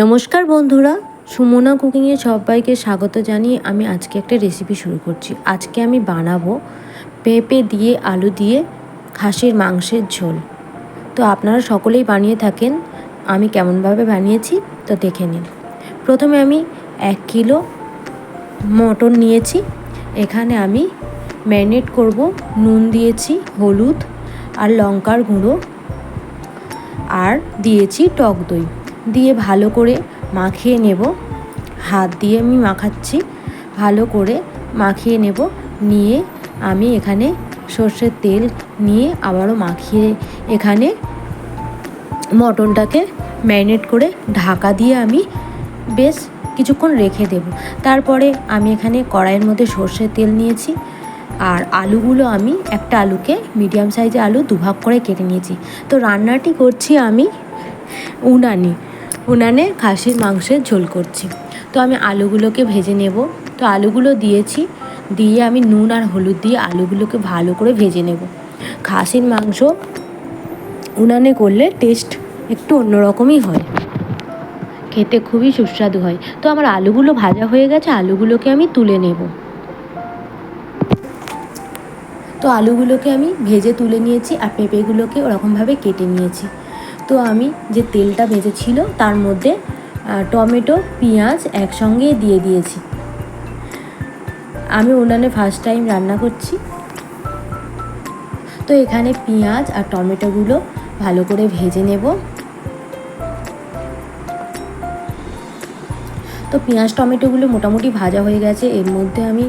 নমস্কার বন্ধুরা, সুমনা কুকিংয়ে সবাইকে স্বাগত জানিয়ে আমি আজকে একটা রেসিপি শুরু করছি। আজকে আমি বানাবো পেঁপে দিয়ে আলু দিয়ে খাসির মাংসের ঝোল। তো আপনারা সকলেই বানিয়ে থাকেন, আমি কেমনভাবে বানিয়েছি তো দেখে নিন। প্রথমে আমি এক কিলো মটন নিয়েছি, এখানে আমি ম্যারিনেট করব, নুন দিয়েছি, হলুদ আর লঙ্কার গুঁড়ো, আর দিয়েছি টক দই। দিয়ে ভালো করে মাখিয়ে নেব। হাত দিয়ে আমি মাখাচ্ছি। ভালো করে মাখিয়ে নেব। নিয়ে আমি এখানে সর্ষের তেল নিয়ে আবারও মাখিয়ে এখানে মটনটাকে ম্যারিনেট করে ঢাকা দিয়ে আমি বেশ কিছুক্ষণ রেখে দেব। তারপরে আমি এখানে কড়াইয়ের মধ্যে সর্ষের তেল নিয়েছি আর আলুগুলো আমি একটা আলুকে মিডিয়াম সাইজে আলু দুভাগ করে কেটে নিয়েছি। তো রান্নাটি করছি আমি উনানে। উনানে খাসির মাংসের ঝোল করছি। তো আমি আলুগুলোকে ভেজে নেব। তো আলুগুলো দিয়েছি। দিয়ে আমি নুন আর হলুদ দিয়ে আলুগুলোকে ভালো করে ভেজে নেব। খাসির মাংস উনানে করলে টেস্ট একটু অন্যরকমই হয়। খেতে খুবই সুস্বাদু হয়। তো আমার আলুগুলো ভাজা হয়ে গেছে। আলুগুলোকে আমি তুলে নেব। তো আলুগুলোকে আমি ভেজে তুলে নিয়েছি আর পেঁপেগুলোকে ওরকমভাবে কেটে নিয়েছি। তো আমি যে তেলটা ভেজেছিল তার মধ্যে টমেটো, পেঁয়াজ একসঙ্গে দিয়ে দিয়েছি। আমি উনানে ফার্স্ট টাইম রান্না করছি। তো এখানে পেঁয়াজ আর টমেটোগুলো ভালো করে ভেজে নেব। তো পেঁয়াজ, টমেটোগুলো মোটামুটি ভাজা হয়ে গেছে। এর মধ্যে আমি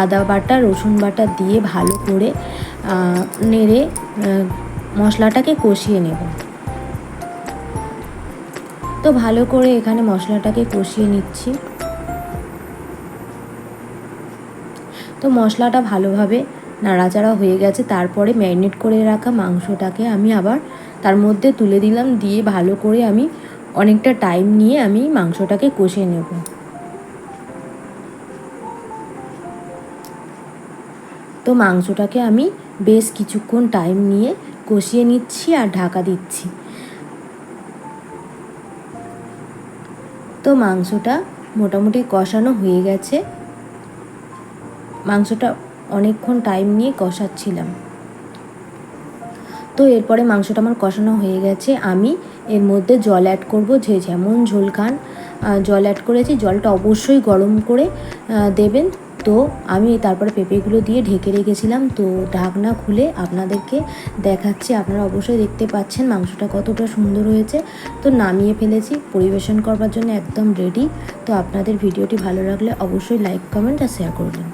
আদা বাটা, রসুন বাটা দিয়ে ভালো করে নেড়ে মশলাটাকে কষিয়ে নেব। তো ভালো করে এখানে মশলাটাকে কষিয়ে নিচ্ছি। তো মশলাটা ভালোভাবে নাড়াচাড়া হয়ে গেছে, তারপরে ম্যারিনেট করে রাখা মাংসটাকে আমি আবার তার মধ্যে তুলে দিলাম, দিয়ে ভালো করে আমি অনেকটা টাইম নিয়ে আমি মাংসটাকে কষিয়ে নেব। তো মাংসটাকে আমি বেশ কিছুক্ষণ টাইম নিয়ে কষিয়ে নিচ্ছি আর ঢাকা দিচ্ছি। তো মাংসটা মোটামুটি কষানো হয়ে গেছে। মাংসটা অনেকক্ষণ টাইম নিয়ে কষাচ্ছিলাম। তো এরপরে মাংসটা আমার কষানো হয়ে গেছে। আমি এর মধ্যে জল অ্যাড করব, যে যেমন ঝোল খান। জল অ্যাড করেছি, জলটা অবশ্যই গরম করে দেবেন। তো আমি তারপরে পেঁপেগুলো দিয়ে ঢেকে রেখেছিলাম। তো ঢাকনা খুলে আপনাদেরকে দেখাচ্ছি। আপনারা অবশ্যই দেখতে পাচ্ছেন মাংসটা কতটা সুন্দর হয়েছে। তো নামিয়ে ফেলেছি, পরিবেশন করবার জন্য একদম রেডি তো আপনাদের ভিডিওটি ভালো লাগলে অবশ্যই লাইক কমেন্ট আর শেয়ার করবেন।